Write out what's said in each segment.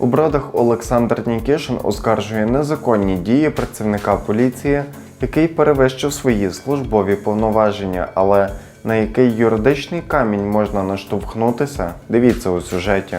У бродах Олександр Нікішин оскаржує незаконні дії працівника поліції, який перевищив свої службові повноваження, але на який юридичний камінь можна наштовхнутися, дивіться у сюжеті.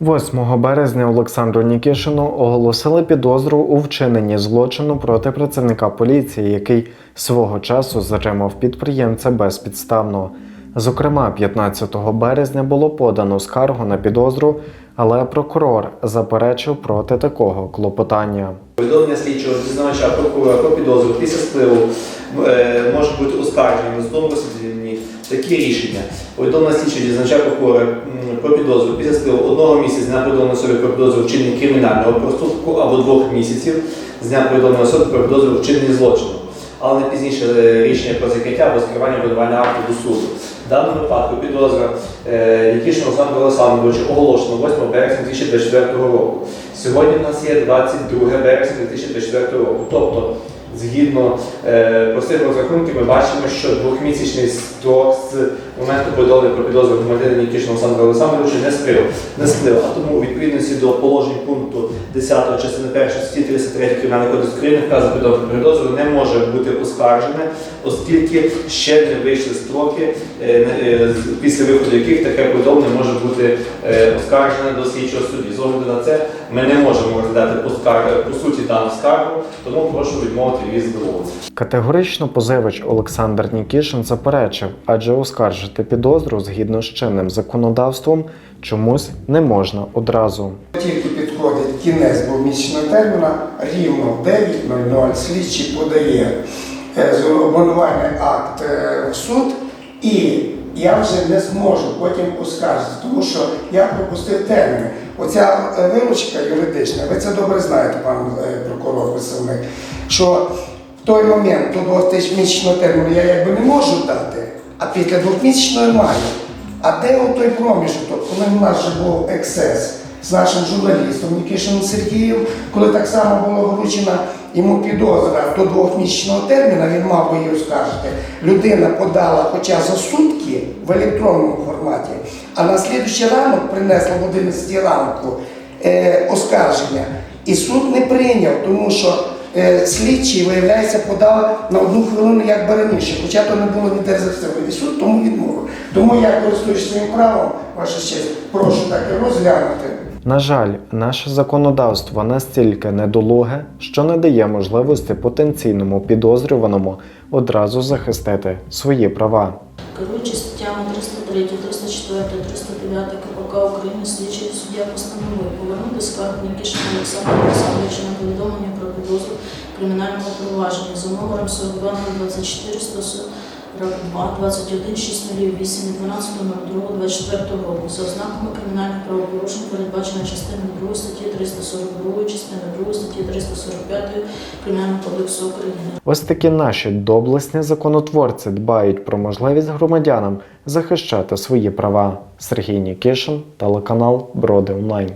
8 березня Олександру Нікішину оголосили підозру у вчиненні злочину проти працівника поліції, який свого часу затримав підприємця безпідставно. Зокрема, 15 березня було подано скаргу на підозру, але прокурор заперечив проти такого клопотання. Повідомлення слідчого дізнавача прокурора про підозру після спливу е, можуть бути оскаржені на судовому засіданні такі рішення. Повідомлення слідчого дізнавача прокурора про підозру після спливу одного місяця з дня повідомлення особи про підозру вчинення кримінального проступку або двох місяців з дня повідомлення особи про підозру вчинення злочину, але не пізніше е, рішення про закриття або скерування обвинувального акту до суду. Даному випадку підозра е, Нікішин Олександру Олександровичу оголошено 8 березня 2024 року. Сьогодні в нас є 22 березня 2024 року. Тобто, згідно е, простих розрахунків, ми бачимо, що двохмісячний строк з моменту повідомлення про підозру громадянина Нікішина Олександра Олександровича не сплив. Не сплив. А тому у відповідності до положень пункту 10 частини 1 статті 33 Кримінального кодексу України підозру про підозру не може бути оскаржене, оскільки ще не вийшли строки, е, е, після виходу яких таке повідомлення може бути е, оскаржене до слідчого судді. З огляду на це ми не можемо розглядати по, скар- по суті дану скаргу, тому прошу відмовити її задоволення. Категорично позивач Олександр Нікішин заперечив, адже оскаржити підозру згідно з чинним законодавством чомусь не можна одразу. Тільки підходить кінець двомісячного терміна, рівно в 9.00 слідчий подає е, з- обвинувальний акт е, в суд, і я вже не зможу потім оскаржити, тому що я пропустив термін. Оця е, вилучка юридична, ви це добре знаєте, пан е, прокурор представник, що в той момент до двохмісячного терміну я якби не можу дати, а після двохмісячного маю. А де той проміжок, коли в нас вже був ексцес з нашим журналістом Нікішином Сергієм, коли так само було вручена йому підозра до двохмісячного терміну, він мав би її оскаржити. Людина подала хоча за сутки в електронному форматі, а на слідуючий ранок принесла в 11 ранку е, оскарження. І суд не прийняв, тому що е, слідчий, виявляється, подав на одну хвилину як би раніше, хоча то не було ніде. І суд тому відмовив. Тому я користуюсь своїм правом, ваша честь, прошу так і розглянути. На жаль, наше законодавство настільки недолуге, що не дає можливості потенційному підозрюваному одразу захистити свої права. Керуючи статтями 303, 304, 309 КПК України, слідчий суддя постановив повернути скаргу Нікішина Олександра Олександровича на повідомлення про підозру кримінального провадження за номером 42 24 142 21 608 від 12.02.24 року за ознаками кримінальних правопорушень, передбачено частиною 2 статті 342, частиною 2 статті 345 Кримінального кодексу України. Ось такі наші доблесні законотворці дбають про можливість громадянам захищати свої права. Сергій Нікішин, телеканал Броди Онлайн.